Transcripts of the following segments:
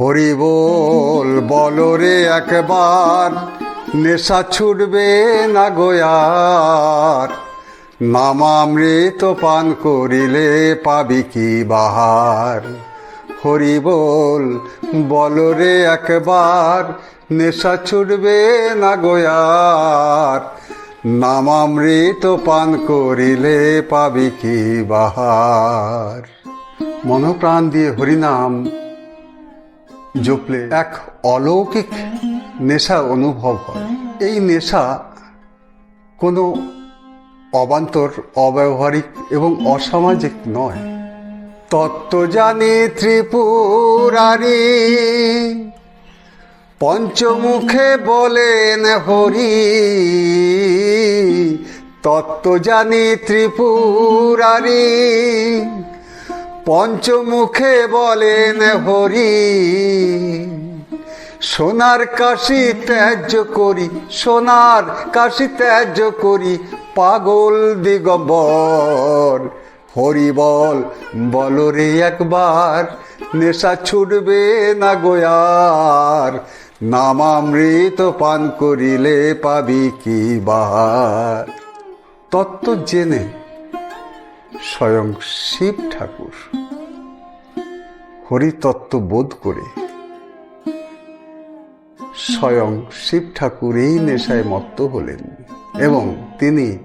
হরি বল বলরে একবার, নেশা ছুটবে না গোয়ার নামামৃত পান করিলে পাবি কি বাহার? হরি বল বলরে একবার, নেশা ছুটবে না গোয়ার নামামৃত পান করিলে পাবি কি বাহার? মনপ্রাণ দিয়ে হরিনাম। জপলে এক অলৌকিক নেশা অনুভব হয়। এই নেশা কোনো অবান্তর, অব্যবহারিক এবং অসামাজিক নয়। তত্ত্ব জানি ত্রিপুরারি পঞ্চমুখে বলেন হরি। তত্ত্ব জানি ত্রিপুরারি পঞ্চমুখে বলেন, হরি, সোনার কাশি ত্যায্য করি, সোনার কাশি ত্যায্য করি, পাগল দিগম্বর। হরি বল বলরে একবার, নেশা ছুটবে না গোয়ার নামামৃত পান করিলে পাবি কি বাহার তত্ত্ব জেনে স্বয়ং শিব ঠাকুর। হরিতত্ত্ব বোধ করে স্বয়ং শিব ঠাকুর এই নেশায় মত্ত হলেন এবং তিনি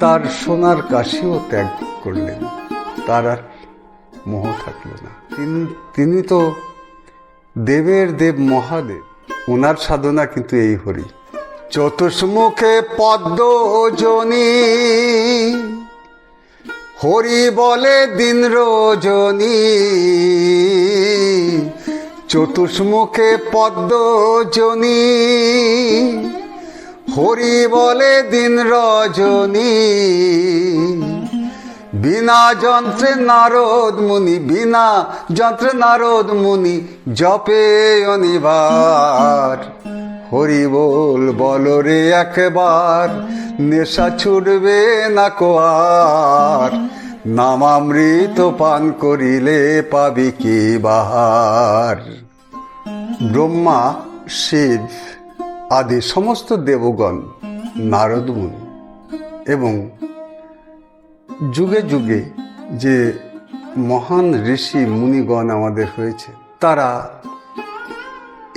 তার সোনার কাশিও ত্যাগ করলেন। তার আর মোহ থাকল না। তিনি তিনি তো দেবের দেব মহাদেব ওনার সাধনা কিন্তু এই হরি। চতুষ্মুখে পদ্ম জনী হরি বলে দিন রজনী, চতুষ্মুখে পদ্ম জনী হরি বলে দিন রজনী, বিনা যন্ত্রে নারদ মুনি, বিনা যন্ত্রে নারদ মুনি, জপে অনিবার। হরি বল বলরে একবার, নেশা ছুটবে না কোয়ার নামামৃত পান করিলে পাবি কি বাহার? ব্রহ্মা, শিব আদি সমস্ত দেবগণ, নারদ মুনি এবং যুগে যুগে যে মহান ঋষি মুনিগণ আমাদের হয়েছে, তারা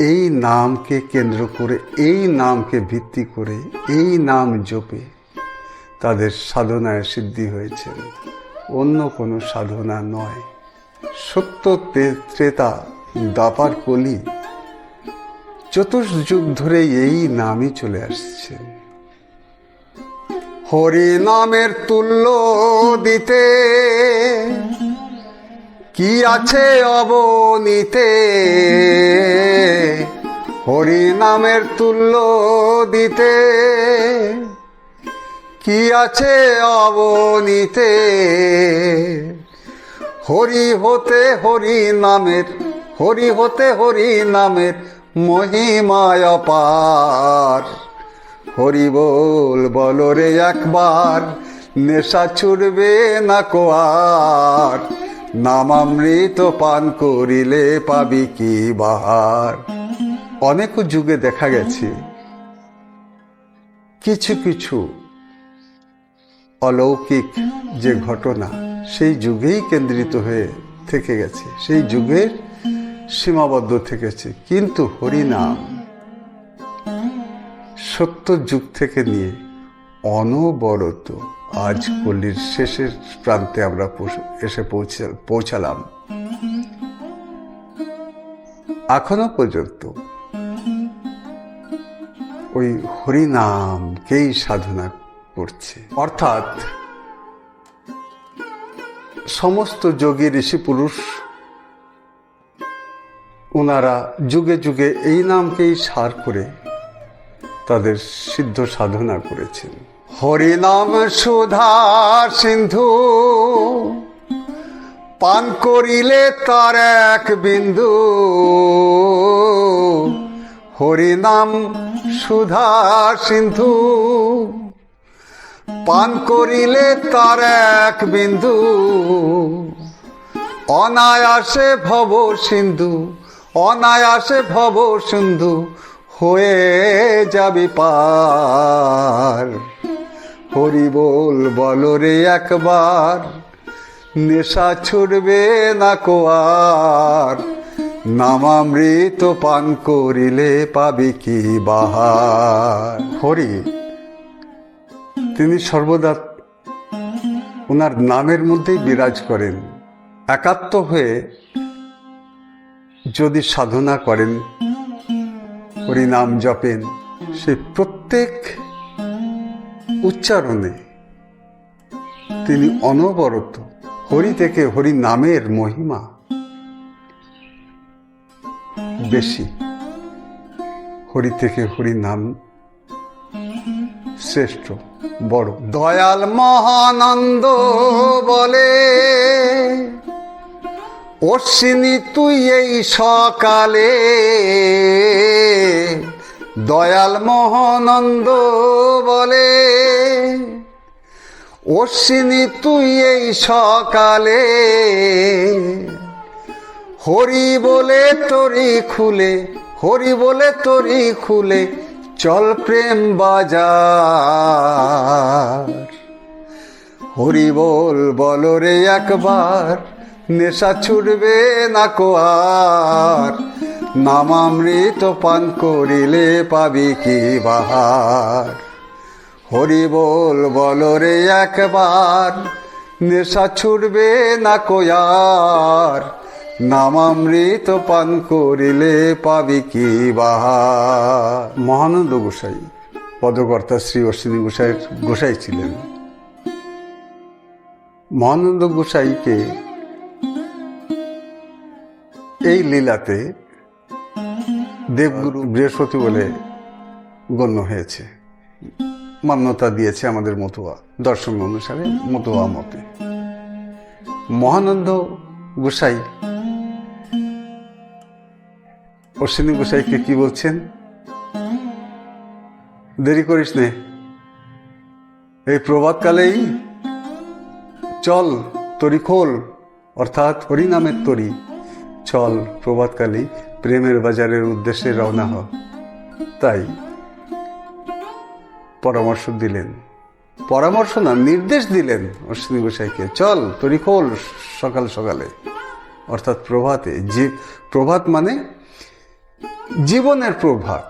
এই নামকে কেন্দ্র করে, এই নামকে ভিত্তি করে, এই নাম জপে তাদের সাধনায় সিদ্ধি হয়েছে অন্য কোনো সাধনা নয়। সত্য ত্রেতা দাপার কলি চতুর্যুগ ধরে এই নামই চলে আসছে। হরি নামের তুল্য দিতে কি আছে অবনীতে? হরি নামের তুল্য দিতে। কি আছে অবনীতে? হরি হতে হরি নামের হরি হতে হরি নামের মহিমায় অপার। হরি বল বলরে একবার, নেশা ছুটবে না কোয়ার। নামামৃত পান করিলে পাবি কি বাহার? অনেক যুগে দেখা গেছে। কিছু কিছু অলৌকিক যে ঘটনা সেই যুগেই কেন্দ্রিত হয়ে থেকে গেছে। সেই যুগের সীমাবদ্ধ থেকেছে কিন্তু হরিনাম সত্য যুগ থেকে নিয়ে অনবরত আজ পল্লীর শেষের প্রান্তে আমরা এসে পৌঁছে পৌঁছালাম। এখনও পর্যন্ত ওই হরিনামকেই সাধনা করছে। অর্থাৎ সমস্ত যোগী ঋষি পুরুষ ওনারা যুগে যুগে এই নামকেই সার করে তাদের সিদ্ধ সাধনা করেছেন। হরিনাম সুধা সিন্ধু। পান করিলে তার এক বিন্দু। হরিনাম সুধা সিন্ধু। পান করিলে তার এক বিন্দু। অনায়াসে ভব সিন্ধু, অনায়াসে ভব সিন্ধু হয়ে যাবি পার। হরি বল, বলো রে একবার। নেশা ছুটবে না কোয়ার নামামৃত পান করিলে পাবি কি বাহার। হরি, তিনি সর্বদা ওনার নামের মধ্যেই বিরাজ করেন। একাত্ম হয়ে যদি সাধনা করেন, হরি নাম জপেন সে প্রত্যেক উচ্চারণে। তিনি অনবরত হরি থেকে হরি নামের মহিমা বেশি। হরি থেকে হরি নাম শ্রেষ্ঠ, বড়। দয়াল মহানন্দ বলে, অশ্বিনী তুই এই সকালে। দয়াল মহানন্দ বলে অশ্বিনী, তুই এই সকালে হরি বলে তরি খুলে, হরি বলে তরি খুলে, চল প্রেম বাজার। হরি বল, বলো রে একবার, নেশা ছুটবে না কোয়ার নামামৃত পান করিলে পাবি কি বাহার। হরি বল, বলো রে একবার, নেশা ছুটবে না কোয়ার। নামামৃত পান করিলে পাবি কি বাহার। মহানন্দ গোসাই, পদকর্তা শ্রী অশ্বিনী গোসাইয়ের গোসাই ছিলেন। মহানন্দ গোসাইকে এই লীলাতে দেবগুরু বৃহস্পতি বলে গণ্য হয়েছে। মান্যতা দিয়েছে আমাদের মতুয়া দর্শন অনুসারে মতুয়া মতে। মহানন্দ গোসাই, অশ্বিনী গোসাইকে কি বলছেন? দেরি করিস নে। এই প্রভাতকালেই চল তরি খোল, অর্থাৎ হরিনামের তরি। চল প্রভাতকালী প্রেমের বাজারের উদ্দেশ্যে রওনা হ। তাই পরামর্শ দিলেন। পরামর্শ না, নির্দেশ দিলেন অশ্বিনী গোসাইকে, চল, তরি খোল সকাল সকালে। অর্থাৎ প্রভাতে যে প্রভাত মানে জীবনের প্রভাত।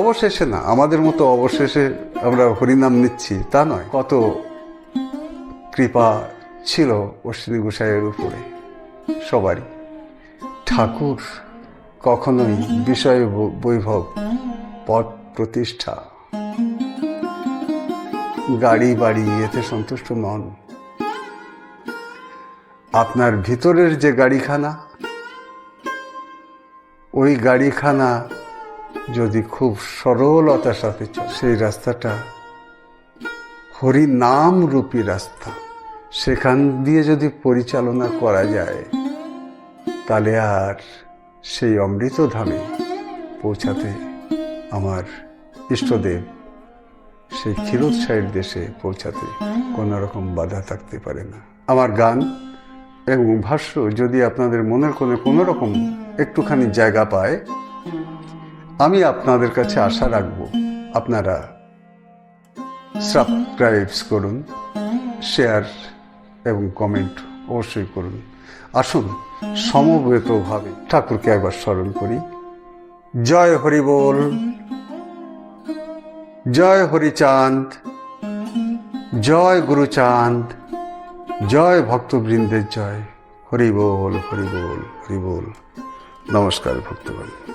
অবশেষে না, আমাদের মতো অবশেষে আমরা হরিনাম নিচ্ছি, তা নয়, কত কৃপা ছিল অশ্বিনী গোসাইয়ের উপরে সবারই। ঠাকুর কখনোই বিষয় বৈভব পদ প্রতিষ্ঠা গাড়ি বাড়ি, এতে সন্তুষ্ট নন আপনার ভিতরের যে গাড়িখানা, ওই গাড়িখানা যদি খুব সরলতার সাথে সেই রাস্তাটা হরি নাম রূপী রাস্তা। সেখান দিয়ে যদি পরিচালনা করা যায়, তাহলে আর সেই অমৃত ধামে পৌঁছাতে আমার ইষ্টদেব, সেই ক্ষীরোৎসাহের দেশে পৌঁছাতে কোনো রকম বাধা থাকতে পারে না। আমার গান এবং ভাষ্য যদি আপনাদের মনের কোণে কোনো রকম একটুখানি জায়গা পায়, আমি আপনাদের কাছে আশা রাখব, আপনারা সাবস্ক্রাইবস করুন, শেয়ার এবং কমেন্ট অবশ্যই করুন। আসুন, সমবেতভাবে ঠাকুরকে একবার স্মরণ করি। জয় হরি বল। জয় হরিচাঁদ জয় গুরুচাঁদ জয় ভক্তবৃন্দের জয়। হরি বল হরি বল হরি বল। নমস্কার ভক্তগণ।